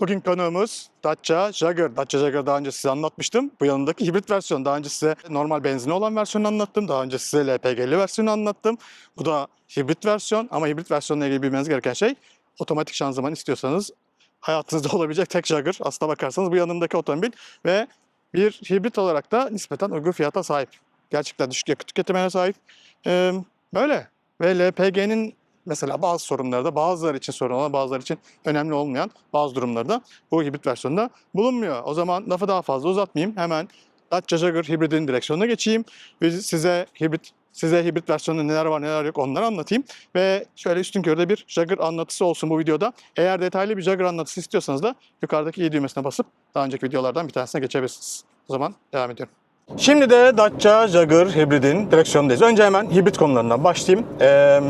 Bugün konuğumuz Dacia Jagger. Dacia Jagger daha önce size anlatmıştım. Bu yanındaki hibrit versiyon. Daha önce size normal benzinli olan versiyonu anlattım. Daha önce size LPG'li versiyonu anlattım. Bu da hibrit versiyon ama hibrit versiyonla ilgili bilmeniz gereken şey otomatik şanzıman istiyorsanız hayatınızda olabilecek tek Jagger. Aslına bakarsanız bu yanındaki otomobil ve bir hibrit olarak da nispeten uygun fiyata sahip. Gerçekten düşük yakıt tüketimine sahip. Ee, böyle. Ve LPG'nin mesela bazı sorunlarda bazıları için sorun olan bazıları için önemli olmayan bazı durumlarda bu hibrit versiyonda bulunmuyor. O zaman lafı daha fazla uzatmayayım. Hemen Dacia Jagger hibridin direksiyonuna geçeyim ve size hibrit size hibrit versiyonunda neler var neler yok onları anlatayım. Ve şöyle üstün körde bir Jagger anlatısı olsun bu videoda. Eğer detaylı bir Jagger anlatısı istiyorsanız da yukarıdaki i düğmesine basıp daha önceki videolardan bir tanesine geçebilirsiniz. O zaman devam ediyorum. Şimdi de Dacia Jagger hibridin direksiyonundayız. Önce hemen hibrit konularından başlayayım. Ee,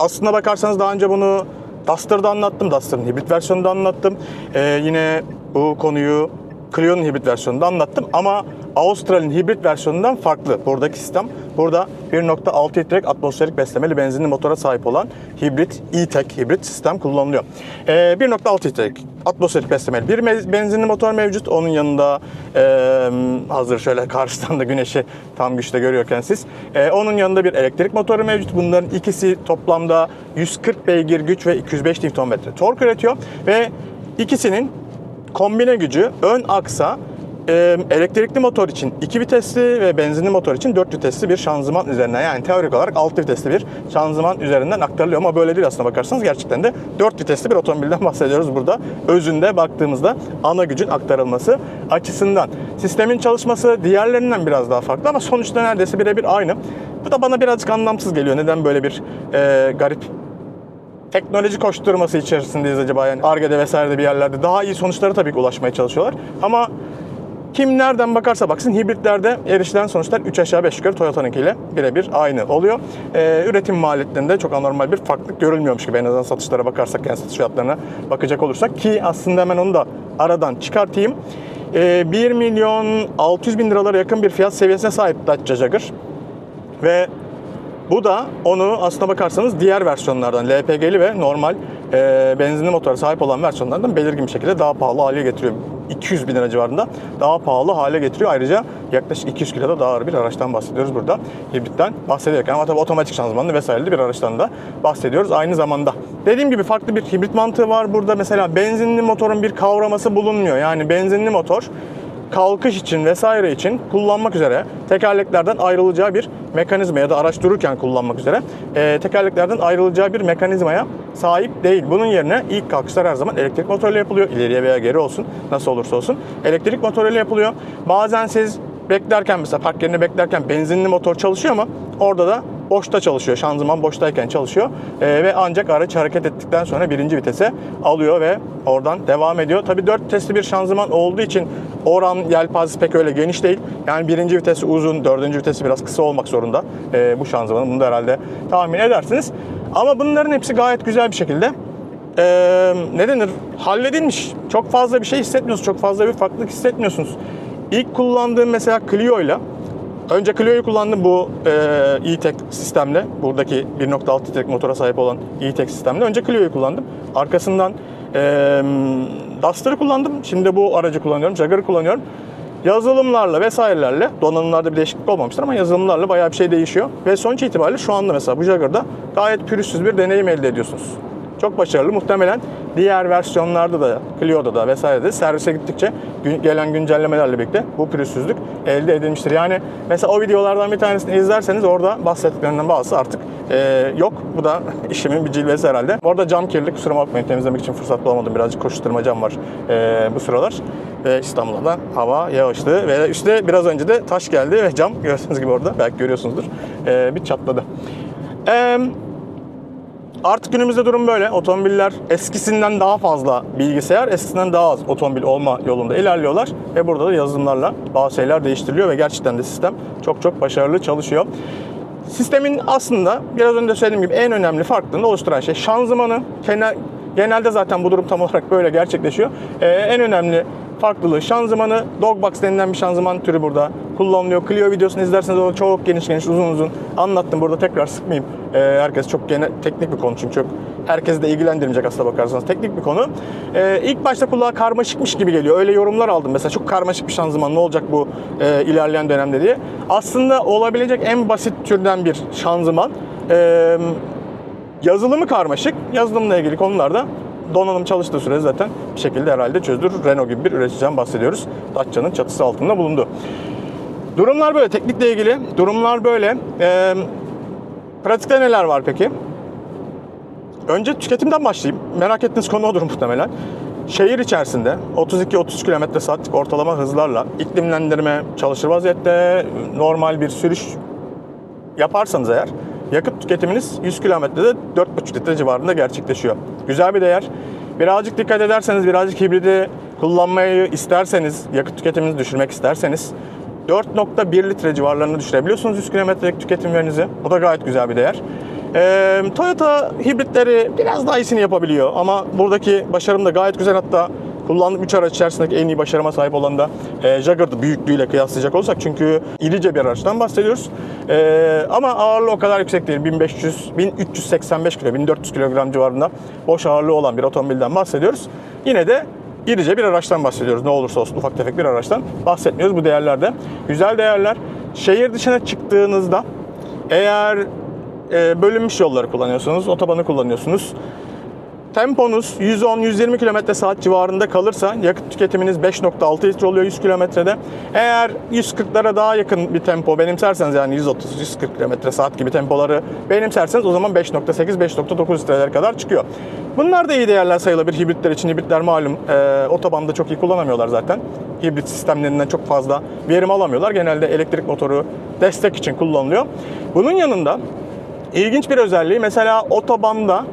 aslına bakarsanız daha önce bunu Duster'da anlattım. Duster'ın hibrit versiyonunda anlattım. Ee, yine bu konuyu Clio'nun hibrit versiyonunda anlattım. Ama Avustralya'nın hibrit versiyonundan farklı. Buradaki sistem burada 1.6 litrelik atmosferik beslemeli benzinli motora sahip olan hibrit E-Tech hibrit sistem kullanılıyor. Ee, 1.6 litrelik atmosferik beslemeli bir benzinli motor mevcut. Onun yanında e, hazır şöyle karşıdan da güneşi tam güçte görüyorken siz. e, onun yanında bir elektrik motoru mevcut. Bunların ikisi toplamda 140 beygir güç ve 205 Nm tork üretiyor. Ve ikisinin kombine gücü ön aksa elektrikli motor için 2 vitesli ve benzinli motor için 4 vitesli bir şanzıman üzerinden yani teorik olarak 6 vitesli bir şanzıman üzerinden aktarılıyor ama böyle değil aslına bakarsanız gerçekten de 4 vitesli bir otomobilden bahsediyoruz burada. Özünde baktığımızda ana gücün aktarılması açısından. Sistemin çalışması diğerlerinden biraz daha farklı ama sonuçta neredeyse birebir aynı. Bu da bana birazcık anlamsız geliyor. Neden böyle bir e, garip teknoloji koşturması içerisindeyiz acaba yani Arge'de vesairede bir yerlerde daha iyi sonuçlara tabii ki ulaşmaya çalışıyorlar. Ama kim nereden bakarsa baksın hibritlerde erişilen sonuçlar 3 aşağı 5 yukarı Toyota'nınkiyle birebir aynı oluyor. Ee, üretim maliyetlerinde çok anormal bir farklılık görülmüyormuş gibi en azından satışlara bakarsak yani satış fiyatlarına bakacak olursak ki aslında hemen onu da aradan çıkartayım. Ee, 1 milyon 600 bin liralara yakın bir fiyat seviyesine sahip Dacia Jagger ve bu da onu aslına bakarsanız diğer versiyonlardan LPG'li ve normal e, benzinli motora sahip olan versiyonlardan belirgin bir şekilde daha pahalı hale getiriyor. 200 bin lira civarında daha pahalı hale getiriyor. Ayrıca yaklaşık 200 kiloda daha ağır bir araçtan bahsediyoruz burada. Hibritten bahsediyorken ama tabii otomatik şanzımanlı vesaireli bir araçtan da bahsediyoruz aynı zamanda. Dediğim gibi farklı bir hibrit mantığı var burada. Mesela benzinli motorun bir kavraması bulunmuyor. Yani benzinli motor kalkış için vesaire için kullanmak üzere tekerleklerden ayrılacağı bir mekanizma ya da araç dururken kullanmak üzere e, tekerleklerden ayrılacağı bir mekanizmaya sahip değil. Bunun yerine ilk kalkışlar her zaman elektrik motoruyla yapılıyor. İleriye veya geri olsun nasıl olursa olsun elektrik motoruyla yapılıyor. Bazen siz beklerken mesela park yerine beklerken benzinli motor çalışıyor ama orada da boşta çalışıyor. Şanzıman boştayken çalışıyor. Ee, ve ancak araç hareket ettikten sonra birinci vitese alıyor ve oradan devam ediyor. Tabii dört vitesli bir şanzıman olduğu için oran yelpazesi pek öyle geniş değil. Yani birinci vitesi uzun, dördüncü vitesi biraz kısa olmak zorunda ee, bu şanzımanın. Bunu da herhalde tahmin edersiniz. Ama bunların hepsi gayet güzel bir şekilde ee, ne denir halledilmiş. Çok fazla bir şey hissetmiyorsunuz. Çok fazla bir farklılık hissetmiyorsunuz. İlk kullandığım mesela Clio ile Önce Clio'yu kullandım bu e, E-Tech sistemle. Buradaki 1.6 litrelik motora sahip olan E-Tech sistemle. Önce Clio'yu kullandım. Arkasından e, Duster'ı kullandım. Şimdi bu aracı kullanıyorum. Jagger'ı kullanıyorum. Yazılımlarla vesairelerle, donanımlarda bir değişiklik olmamıştır ama yazılımlarla bayağı bir şey değişiyor. Ve sonuç itibariyle şu anda mesela bu Jagger'da gayet pürüzsüz bir deneyim elde ediyorsunuz. Çok başarılı. Muhtemelen diğer versiyonlarda da, Clio'da da vesairede servise gittikçe gelen güncellemelerle birlikte bu pürüzsüzlük elde edilmiştir. Yani mesela o videolardan bir tanesini izlerseniz orada bahsettiklerinden bazısı artık e, yok. Bu da işimin bir cilvesi herhalde. Bu arada cam kirli. Kusuruma bakmayın temizlemek için fırsat bulamadım. Birazcık koşuşturmacam var e, bu sıralar. Ve İstanbul'da da hava yağışlı ve üstte biraz önce de taş geldi ve cam gördüğünüz gibi orada belki görüyorsunuzdur. E, bir çatladı. Eee Artık günümüzde durum böyle. Otomobiller eskisinden daha fazla bilgisayar, eskisinden daha az otomobil olma yolunda ilerliyorlar. Ve burada da yazılımlarla bazı şeyler değiştiriliyor ve gerçekten de sistem çok çok başarılı çalışıyor. Sistemin aslında biraz önce söylediğim gibi en önemli farklılığını oluşturan şey şanzımanı kenar Genelde zaten bu durum tam olarak böyle gerçekleşiyor. Ee, en önemli farklılığı şanzımanı Dogbox denilen bir şanzıman türü burada kullanılıyor. Clio videosunu izlerseniz o çok geniş geniş uzun uzun anlattım. Burada tekrar sıkmayayım. Ee, herkes çok gene teknik bir konu çünkü çok herkesi de ilgilendirmeyecek aslına bakarsanız. Teknik bir konu. Ee, ilk başta kulağa karmaşıkmış gibi geliyor. Öyle yorumlar aldım. Mesela çok karmaşık bir şanzıman ne olacak bu e, ilerleyen dönemde diye. Aslında olabilecek en basit türden bir şanzıman. Ee, yazılımı karmaşık. Yazılımla ilgili konularda donanım çalıştığı süre zaten bir şekilde herhalde çözülür. Renault gibi bir üreticiden bahsediyoruz. Dacia'nın çatısı altında bulundu. Durumlar böyle. Teknikle ilgili durumlar böyle. Ee, pratikte neler var peki? Önce tüketimden başlayayım. Merak ettiğiniz konu odur muhtemelen. Şehir içerisinde 32-30 km saatlik ortalama hızlarla iklimlendirme çalışır vaziyette normal bir sürüş yaparsanız eğer yakıt tüketiminiz 100 kilometrede 4,5 litre civarında gerçekleşiyor. Güzel bir değer. Birazcık dikkat ederseniz, birazcık hibridi kullanmayı isterseniz, yakıt tüketiminizi düşürmek isterseniz 4.1 litre civarlarını düşürebiliyorsunuz 100 kilometrelik tüketim verinizi. Bu da gayet güzel bir değer. Ee, Toyota hibritleri biraz daha iyisini yapabiliyor ama buradaki başarım da gayet güzel hatta kullandığım 3 araç içerisindeki en iyi başarıma sahip olan da e, Jaguar'dı büyüklüğüyle kıyaslayacak olursak çünkü irice bir araçtan bahsediyoruz. E, ama ağırlığı o kadar yüksek değil. 1500, 1385 kilo, 1400 kilogram civarında boş ağırlığı olan bir otomobilden bahsediyoruz. Yine de irice bir araçtan bahsediyoruz. Ne olursa olsun ufak tefek bir araçtan bahsetmiyoruz bu değerlerde. Güzel değerler. Şehir dışına çıktığınızda eğer e, bölünmüş yolları kullanıyorsunuz, otobanı kullanıyorsunuz. Temponuz 110-120 km saat civarında kalırsa yakıt tüketiminiz 5.6 litre oluyor 100 kilometrede. Eğer 140'lara daha yakın bir tempo benimserseniz yani 130-140 km saat gibi tempoları benimserseniz o zaman 5.8-5.9 litrelere kadar çıkıyor. Bunlar da iyi değerler sayılabilir hibritler için. Hibritler malum e, otobanda çok iyi kullanamıyorlar zaten. Hibrit sistemlerinden çok fazla verim alamıyorlar. Genelde elektrik motoru destek için kullanılıyor. Bunun yanında İlginç bir özelliği mesela otobanda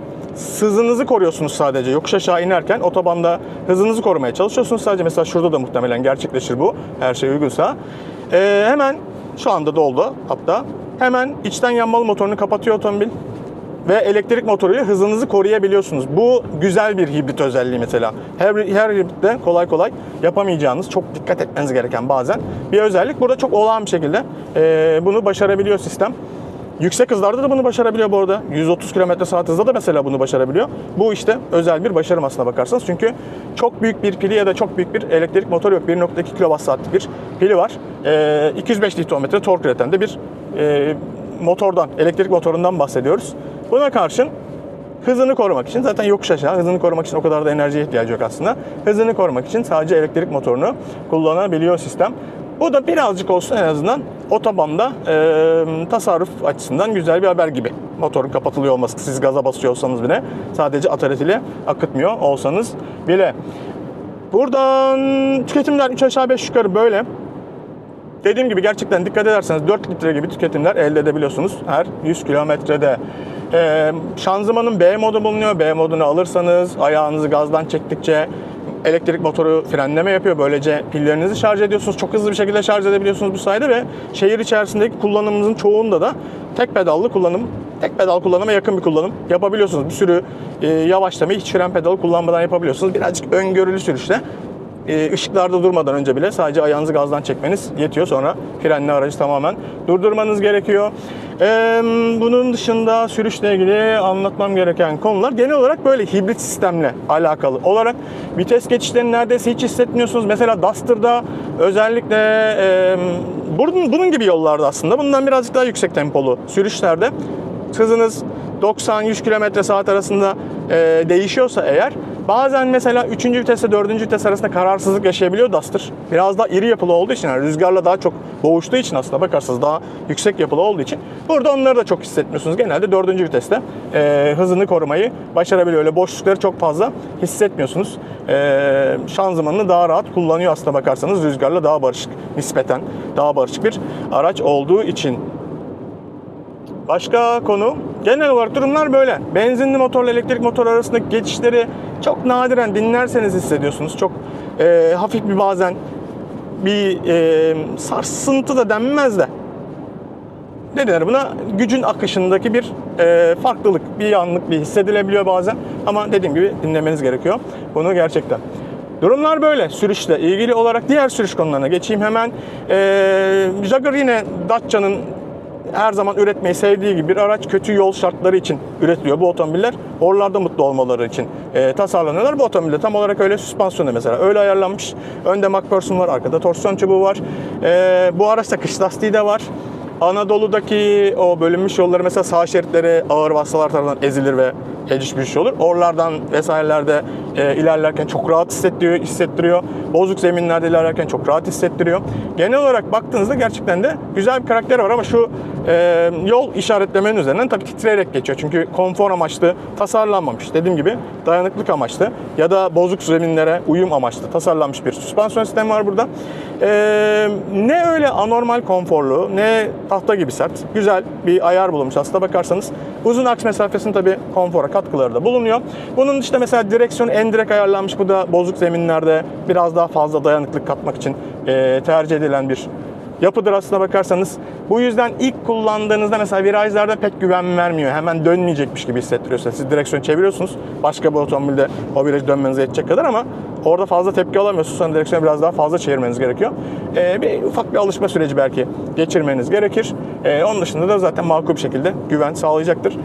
hızınızı koruyorsunuz sadece. Yokuş aşağı inerken otobanda hızınızı korumaya çalışıyorsunuz. Sadece mesela şurada da muhtemelen gerçekleşir bu. Her şey uygunsa. Ee, hemen şu anda doldu hatta. Hemen içten yanmalı motorunu kapatıyor otomobil. Ve elektrik motoruyla hızınızı koruyabiliyorsunuz. Bu güzel bir hibrit özelliği mesela. Her, her hibritte kolay kolay yapamayacağınız, çok dikkat etmeniz gereken bazen bir özellik. Burada çok olağan bir şekilde e, bunu başarabiliyor sistem. Yüksek hızlarda da bunu başarabiliyor bu arada. 130 km saat hızda da mesela bunu başarabiliyor. Bu işte özel bir başarım aslına bakarsanız. Çünkü çok büyük bir pili ya da çok büyük bir elektrik motoru yok. 1.2 kWh bir pili var. Ee, 205 Nm tork üreten de bir e, motordan, elektrik motorundan bahsediyoruz. Buna karşın hızını korumak için zaten yokuş aşağı hızını korumak için o kadar da enerjiye ihtiyacı yok aslında. Hızını korumak için sadece elektrik motorunu kullanabiliyor sistem. Bu da birazcık olsun en azından otobanda e, tasarruf açısından güzel bir haber gibi. Motorun kapatılıyor olması, siz gaza basıyor olsanız bile sadece atalet ile akıtmıyor olsanız bile. Buradan tüketimler 3 aşağı 5 yukarı böyle. Dediğim gibi gerçekten dikkat ederseniz 4 litre gibi tüketimler elde edebiliyorsunuz her 100 kilometrede. Ee, şanzımanın B modu bulunuyor. B modunu alırsanız ayağınızı gazdan çektikçe elektrik motoru frenleme yapıyor. Böylece pillerinizi şarj ediyorsunuz. Çok hızlı bir şekilde şarj edebiliyorsunuz bu sayede ve şehir içerisindeki kullanımımızın çoğunda da tek pedallı kullanım, tek pedal kullanıma yakın bir kullanım yapabiliyorsunuz. Bir sürü e, yavaşlamayı hiç fren pedalı kullanmadan yapabiliyorsunuz. Birazcık öngörülü sürüşte e, ışıklarda durmadan önce bile sadece ayağınızı gazdan çekmeniz yetiyor. Sonra frenli aracı tamamen durdurmanız gerekiyor. E, bunun dışında sürüşle ilgili anlatmam gereken konular genel olarak böyle hibrit sistemle alakalı olarak vites geçişlerini neredeyse hiç hissetmiyorsunuz. Mesela Duster'da özellikle e, bunun gibi yollarda aslında bundan birazcık daha yüksek tempolu sürüşlerde hızınız 90-100 km saat arasında e, değişiyorsa eğer bazen mesela 3. vitesle 4. vites arasında kararsızlık yaşayabiliyor Duster. Biraz daha iri yapılı olduğu için yani rüzgarla daha çok boğuştuğu için aslında bakarsanız daha yüksek yapılı olduğu için burada onları da çok hissetmiyorsunuz. Genelde 4. viteste e, hızını korumayı başarabiliyor. Öyle boşlukları çok fazla hissetmiyorsunuz. E, şanzımanını daha rahat kullanıyor aslında bakarsanız rüzgarla daha barışık nispeten daha barışık bir araç olduğu için. Başka konu genel olarak durumlar böyle. Benzinli motorla elektrik motor arasındaki geçişleri çok nadiren dinlerseniz hissediyorsunuz. Çok e, hafif bir bazen bir e, sarsıntı da denmez de ne denir buna? Gücün akışındaki bir e, farklılık, bir yanlık bir hissedilebiliyor bazen. Ama dediğim gibi dinlemeniz gerekiyor. Bunu gerçekten. Durumlar böyle sürüşle ilgili olarak diğer sürüş konularına geçeyim hemen. Ee, Jaguar yine Dacia'nın her zaman üretmeyi sevdiği gibi bir araç kötü yol şartları için üretiliyor bu otomobiller. Oralarda mutlu olmaları için e, tasarlanıyorlar. Bu otomobilde tam olarak öyle süspansiyonu mesela öyle ayarlanmış. Önde McPherson var, arkada torsiyon çubuğu var. E, bu araçta kış lastiği de var. Anadolu'daki o bölünmüş yolları mesela sağ şeritleri ağır vasıtalar tarafından ezilir ve eciş büyüş olur. Oralardan vesairelerde e, ilerlerken çok rahat hissettiriyor, hissettiriyor. Bozuk zeminlerde ilerlerken çok rahat hissettiriyor. Genel olarak baktığınızda gerçekten de güzel bir karakter var ama şu e, yol işaretlemenin üzerinden tabii titreyerek geçiyor. Çünkü konfor amaçlı tasarlanmamış. Dediğim gibi dayanıklık amaçlı ya da bozuk zeminlere uyum amaçlı tasarlanmış bir süspansiyon sistemi var burada. E, ne öyle anormal konforlu ne tahta gibi sert. Güzel bir ayar bulunmuş aslında bakarsanız. Uzun aks mesafesinin tabii konfora katkıları da bulunuyor. Bunun dışında mesela direksiyon endirek ayarlanmış. Bu da bozuk zeminlerde biraz daha fazla dayanıklık katmak için e, tercih edilen bir yapıdır aslına bakarsanız. Bu yüzden ilk kullandığınızda mesela virajlarda pek güven vermiyor. Hemen dönmeyecekmiş gibi hissettiriyor size. Siz direksiyonu çeviriyorsunuz. Başka bir otomobilde o virajı dönmenize yetecek kadar ama orada fazla tepki alamıyorsunuz. Sonra direksiyonu biraz daha fazla çevirmeniz gerekiyor. Ee, bir ufak bir alışma süreci belki geçirmeniz gerekir. Ee, onun dışında da zaten makul bir şekilde güven sağlayacaktır.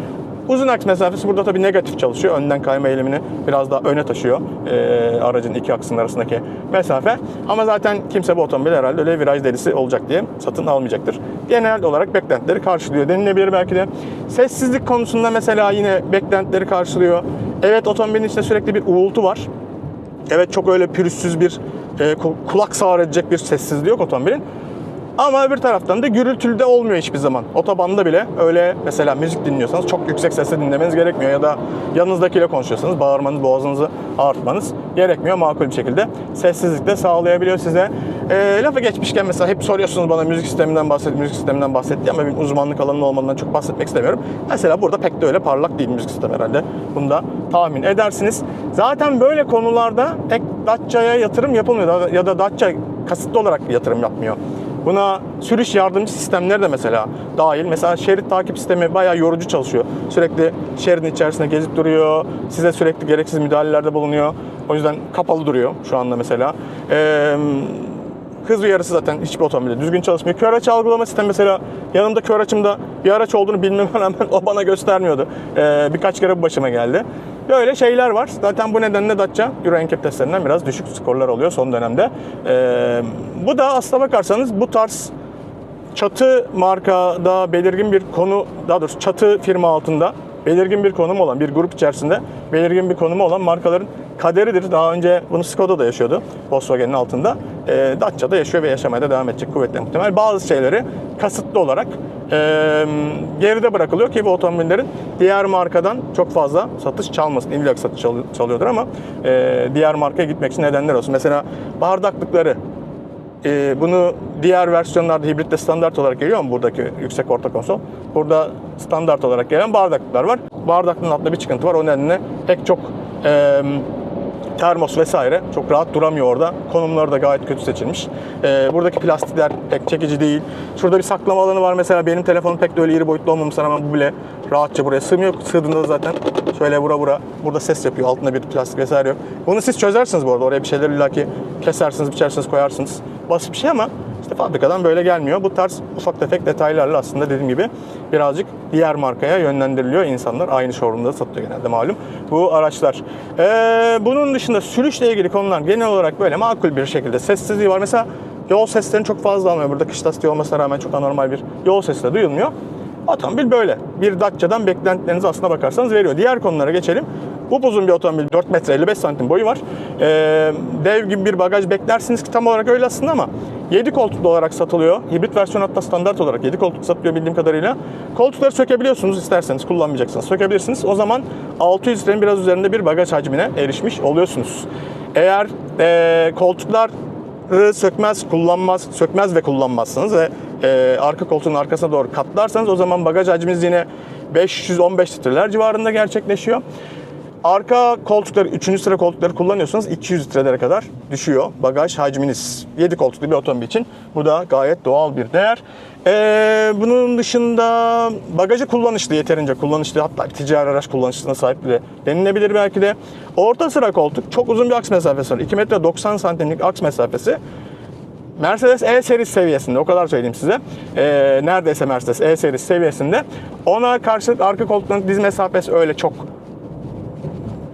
Uzun aks mesafesi burada tabii negatif çalışıyor. Önden kayma eğilimini biraz daha öne taşıyor. Ee, aracın iki aksının arasındaki mesafe. Ama zaten kimse bu otomobil herhalde öyle viraj delisi olacak diye satın almayacaktır. Genel olarak beklentileri karşılıyor denilebilir belki de. Sessizlik konusunda mesela yine beklentileri karşılıyor. Evet otomobilin içinde sürekli bir uğultu var. Evet çok öyle pürüzsüz bir e, ku- kulak sağır edecek bir sessizliği yok otomobilin. Ama öbür taraftan da gürültülü de olmuyor hiçbir zaman. Otobanda bile öyle mesela müzik dinliyorsanız çok yüksek sesle dinlemeniz gerekmiyor. Ya da yanınızdakiyle konuşuyorsanız bağırmanız, boğazınızı ağrıtmanız gerekmiyor. Makul bir şekilde sessizlik de sağlayabiliyor size. E, lafı geçmişken mesela hep soruyorsunuz bana müzik sisteminden bahset, müzik sisteminden bahset diye ama benim uzmanlık alanım olmadığından çok bahsetmek istemiyorum. Mesela burada pek de öyle parlak değil müzik sistemi herhalde. Bunu da tahmin edersiniz. Zaten böyle konularda pek Dacia'ya yatırım yapılmıyor ya da Dacia kasıtlı olarak yatırım yapmıyor. Buna sürüş yardımcı sistemleri de mesela dahil. Mesela şerit takip sistemi bayağı yorucu çalışıyor. Sürekli şeridin içerisinde gezip duruyor. Size sürekli gereksiz müdahalelerde bulunuyor. O yüzden kapalı duruyor şu anda mesela. Ee, hız uyarısı zaten hiçbir otomobilde düzgün çalışmıyor. Kör açı algılama sistemi mesela yanımda kör açımda bir araç olduğunu bilmeme rağmen o bana göstermiyordu. Ee, birkaç kere bu başıma geldi. Böyle şeyler var. Zaten bu nedenle Dacia Euro NCAP testlerinden biraz düşük skorlar alıyor son dönemde. Ee, bu da aslına bakarsanız bu tarz çatı markada belirgin bir konu, daha doğrusu çatı firma altında belirgin bir konum olan, bir grup içerisinde belirgin bir konumu olan markaların kaderidir. Daha önce bunu Skoda da yaşıyordu Volkswagen'in altında. E, Dacia da yaşıyor ve yaşamaya da devam edecek kuvvetle muhtemel. Bazı şeyleri kasıtlı olarak geride bırakılıyor ki bu otomobillerin diğer markadan çok fazla satış çalmasın. İlla ki satış çal- çalıyordur ama e, diğer markaya gitmek için nedenler olsun. Mesela bardaklıkları ee, bunu diğer versiyonlarda hibritte standart olarak geliyor mu buradaki yüksek orta konsol? Burada standart olarak gelen bardaklıklar var. Bardaklığın altında bir çıkıntı var. O nedenle pek çok e, termos vesaire çok rahat duramıyor orada. Konumları da gayet kötü seçilmiş. Ee, buradaki plastikler pek çekici değil. Şurada bir saklama alanı var mesela. Benim telefonum pek de öyle iri boyutlu olmamasına rağmen bu bile rahatça buraya sığmıyor. Sığdığında da zaten şöyle vura vura burada ses yapıyor. Altında bir plastik vesaire yok. Bunu siz çözersiniz bu arada. Oraya bir şeyler illaki kesersiniz, biçersiniz, koyarsınız. Basit bir şey ama işte fabrikadan böyle gelmiyor. Bu tarz ufak tefek detaylarla aslında dediğim gibi birazcık diğer markaya yönlendiriliyor insanlar. Aynı showroom'da satılıyor genelde malum bu araçlar. Ee, bunun dışında sürüşle ilgili konular genel olarak böyle makul bir şekilde sessizliği var. Mesela yol seslerini çok fazla almıyor. Burada kış lastiği olmasına rağmen çok anormal bir yol sesi de duyulmuyor. Otomobil böyle. Bir Dacia'dan beklentilerinizi aslına bakarsanız veriyor. Diğer konulara geçelim. Bu uzun bir otomobil 4 metre 55 santim boyu var. Ee, dev gibi bir bagaj beklersiniz ki tam olarak öyle aslında ama 7 koltuklu olarak satılıyor. Hibrit versiyon hatta standart olarak 7 koltuk satılıyor bildiğim kadarıyla. Koltukları sökebiliyorsunuz isterseniz kullanmayacaksınız. Sökebilirsiniz. O zaman 600 litrenin biraz üzerinde bir bagaj hacmine erişmiş oluyorsunuz. Eğer ee, koltuklar sökmez, kullanmaz, sökmez ve kullanmazsınız ve e, arka koltuğun arkasına doğru katlarsanız o zaman bagaj hacminiz yine 515 litreler civarında gerçekleşiyor. Arka koltukları, 3. sıra koltukları kullanıyorsanız 200 litrelere kadar düşüyor bagaj hacminiz. 7 koltuklu bir otomobil için bu da gayet doğal bir değer. Ee, bunun dışında bagajı kullanışlı, yeterince kullanışlı hatta ticari araç kullanışlısına sahip bile denilebilir belki de. Orta sıra koltuk çok uzun bir aks mesafesi var. 2 metre 90 santimlik aks mesafesi. Mercedes E serisi seviyesinde o kadar söyleyeyim size. Ee, neredeyse Mercedes E serisi seviyesinde. Ona karşılık arka koltukların diz mesafesi öyle çok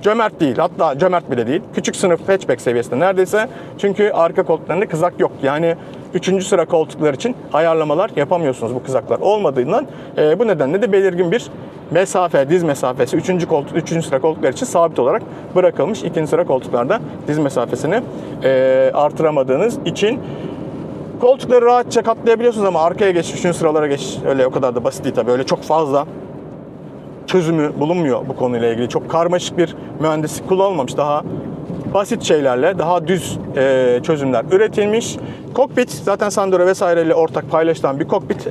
cömert değil. Hatta cömert bile değil. Küçük sınıf hatchback seviyesinde neredeyse. Çünkü arka koltuklarında kızak yok. Yani 3. sıra koltuklar için ayarlamalar yapamıyorsunuz bu kızaklar olmadığından. e, bu nedenle de belirgin bir mesafe, diz mesafesi 3. koltuk 3. sıra koltuklar için sabit olarak bırakılmış. 2. sıra koltuklarda diz mesafesini e, artıramadığınız için koltukları rahatça katlayabiliyorsunuz ama arkaya geç, 3. sıralara geç öyle o kadar da basit değil tabii. Öyle çok fazla çözümü bulunmuyor bu konuyla ilgili. Çok karmaşık bir mühendislik kullanılmamış. Daha basit şeylerle, daha düz e, çözümler üretilmiş. Kokpit zaten Sandero vesaireyle ortak paylaşılan bir kokpit.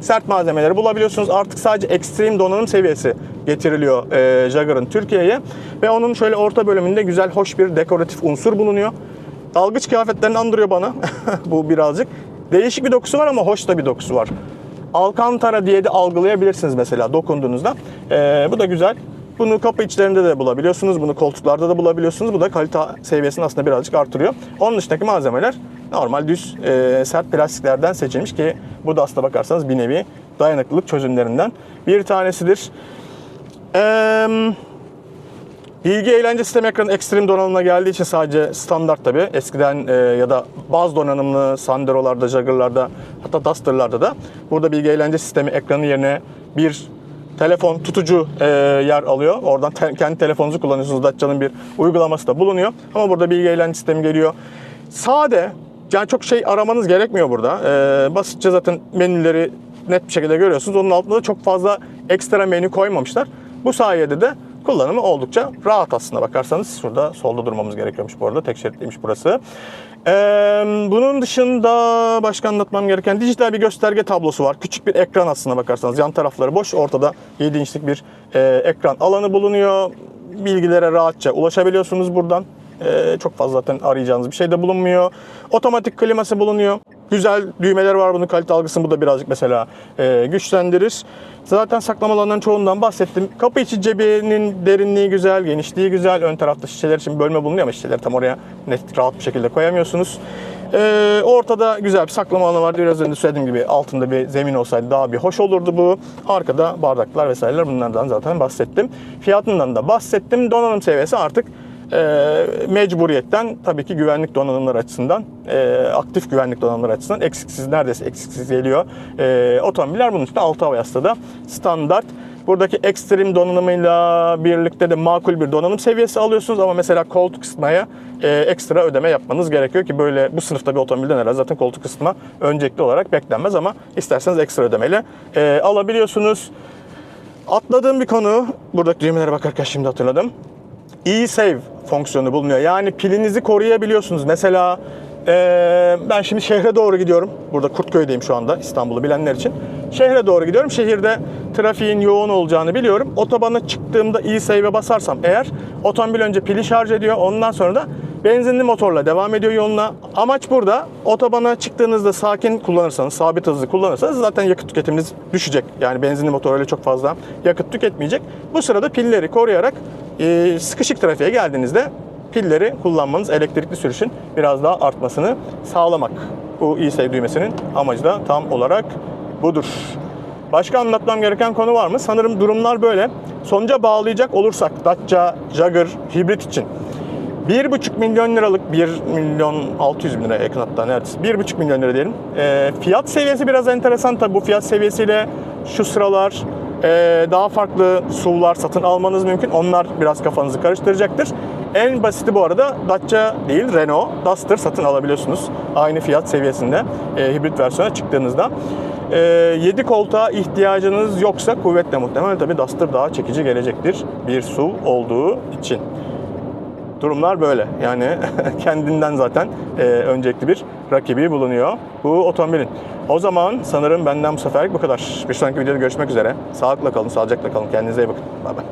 Sert malzemeleri bulabiliyorsunuz. Artık sadece ekstrem donanım seviyesi getiriliyor e, Jaguar'ın Türkiye'ye. Ve onun şöyle orta bölümünde güzel, hoş bir dekoratif unsur bulunuyor. Dalgıç kıyafetlerini andırıyor bana bu birazcık. Değişik bir dokusu var ama hoş da bir dokusu var. Alcantara diye de algılayabilirsiniz mesela dokunduğunuzda. Ee, bu da güzel. Bunu kapı içlerinde de bulabiliyorsunuz. Bunu koltuklarda da bulabiliyorsunuz. Bu da kalite seviyesini aslında birazcık artırıyor. Onun dışındaki malzemeler normal düz e, sert plastiklerden seçilmiş ki bu da aslında bakarsanız bir nevi dayanıklılık çözümlerinden bir tanesidir. Eee Bilgi eğlence sistemi ekranı ekstrem donanımına geldiği için sadece standart tabi. Eskiden e, ya da baz donanımlı Sandero'larda, Jaguar'larda hatta Duster'larda da burada bilgi eğlence sistemi ekranı yerine bir telefon tutucu e, yer alıyor. Oradan te- kendi telefonunuzu kullanıyorsunuz. Dacia'nın bir uygulaması da bulunuyor. Ama burada bilgi eğlence sistemi geliyor. Sade, yani çok şey aramanız gerekmiyor burada. E, basitçe zaten menüleri net bir şekilde görüyorsunuz. Onun altında da çok fazla ekstra menü koymamışlar. Bu sayede de kullanımı oldukça rahat aslında bakarsanız. Şurada solda durmamız gerekiyormuş bu arada. Tek şeritliymiş burası. Ee, bunun dışında başka anlatmam gereken dijital bir gösterge tablosu var. Küçük bir ekran aslında bakarsanız. Yan tarafları boş. Ortada 7 inçlik bir e, ekran alanı bulunuyor. Bilgilere rahatça ulaşabiliyorsunuz buradan. Ee, çok fazla zaten arayacağınız bir şey de bulunmuyor. Otomatik kliması bulunuyor. Güzel düğmeler var bunun kalite algısını bu da birazcık mesela e, güçlendirir. Zaten saklama alanlarının çoğundan bahsettim. Kapı içi cebinin derinliği güzel, genişliği güzel. Ön tarafta şişeler için bölme bulunuyor ama şişeleri tam oraya net rahat bir şekilde koyamıyorsunuz. Ee, ortada güzel bir saklama alanı vardı. Biraz önce söylediğim gibi altında bir zemin olsaydı daha bir hoş olurdu bu. Arkada bardaklar vesaireler bunlardan zaten bahsettim. Fiyatından da bahsettim. Donanım seviyesi artık e, mecburiyetten tabii ki güvenlik donanımları açısından, e, aktif güvenlik donanımları açısından eksiksiz, neredeyse eksiksiz geliyor. E, otomobiller bunun için 6 hava yastığı da standart. Buradaki ekstrem donanımıyla birlikte de makul bir donanım seviyesi alıyorsunuz ama mesela koltuk ısıtmaya e, ekstra ödeme yapmanız gerekiyor ki böyle bu sınıfta bir otomobilden herhalde zaten koltuk ısıtma öncelikli olarak beklenmez ama isterseniz ekstra ödemeyle e, alabiliyorsunuz. Atladığım bir konu, buradaki düğmelere bakarken şimdi hatırladım e-save fonksiyonu bulunuyor. Yani pilinizi koruyabiliyorsunuz. Mesela eee, ben şimdi şehre doğru gidiyorum. Burada Kurtköy'deyim şu anda İstanbul'u bilenler için. Şehre doğru gidiyorum. Şehirde trafiğin yoğun olacağını biliyorum. Otobana çıktığımda e-save'e basarsam eğer otomobil önce pili şarj ediyor. Ondan sonra da benzinli motorla devam ediyor yoluna. Amaç burada otobana çıktığınızda sakin kullanırsanız, sabit hızlı kullanırsanız zaten yakıt tüketiminiz düşecek. Yani benzinli motor öyle çok fazla yakıt tüketmeyecek. Bu sırada pilleri koruyarak e, sıkışık trafiğe geldiğinizde pilleri kullanmanız elektrikli sürüşün biraz daha artmasını sağlamak. Bu e-save düğmesinin amacı da tam olarak budur. Başka anlatmam gereken konu var mı? Sanırım durumlar böyle. Sonuca bağlayacak olursak Dacia Jagger hibrit için 1,5 milyon liralık 1 milyon 600 bin liraya yakın hatta neredeyse 1,5 milyon lira diyelim. E, fiyat seviyesi biraz enteresan tabi bu fiyat seviyesiyle şu sıralar e, daha farklı SUV'lar satın almanız mümkün. Onlar biraz kafanızı karıştıracaktır. En basiti bu arada Dacia değil Renault Duster satın alabiliyorsunuz. Aynı fiyat seviyesinde e, hibrit versiyona çıktığınızda. E, 7 koltuğa ihtiyacınız yoksa kuvvetle muhtemelen tabi Duster daha çekici gelecektir bir SUV olduğu için. Durumlar böyle. Yani kendinden zaten e, öncelikli bir rakibi bulunuyor bu otomobilin. O zaman sanırım benden bu seferlik bu kadar. Bir sonraki videoda görüşmek üzere. Sağlıkla kalın, sağlıcakla kalın. Kendinize iyi bakın. Bay bay.